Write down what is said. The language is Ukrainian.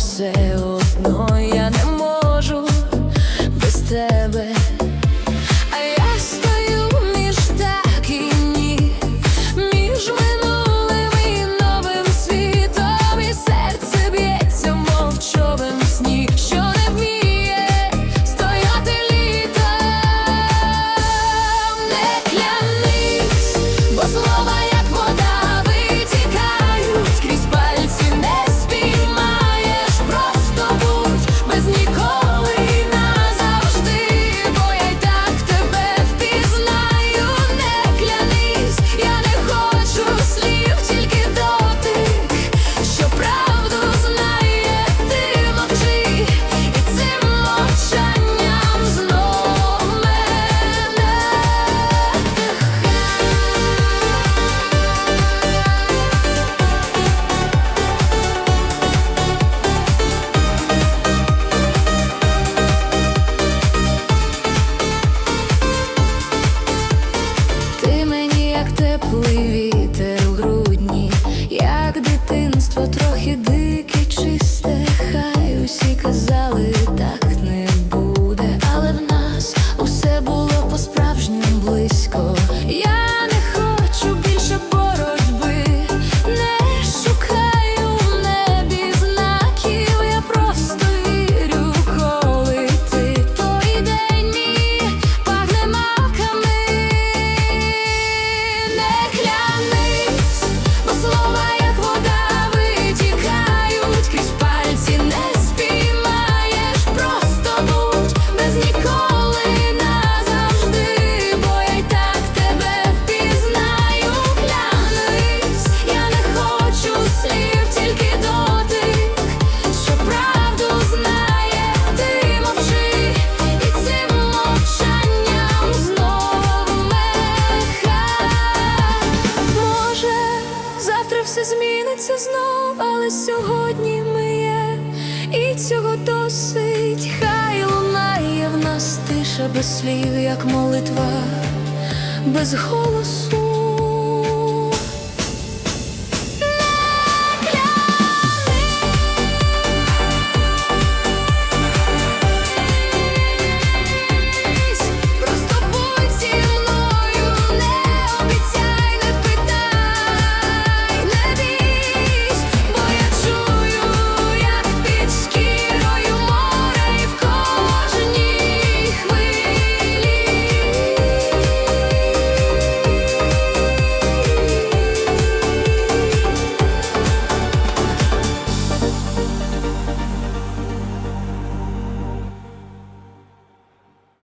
все одно я не дитинство трохи дике. все зміниться знов, але сьогодні ми є, і цього досить, хай лунає в нас тиша без слів, як молитва, без голосу.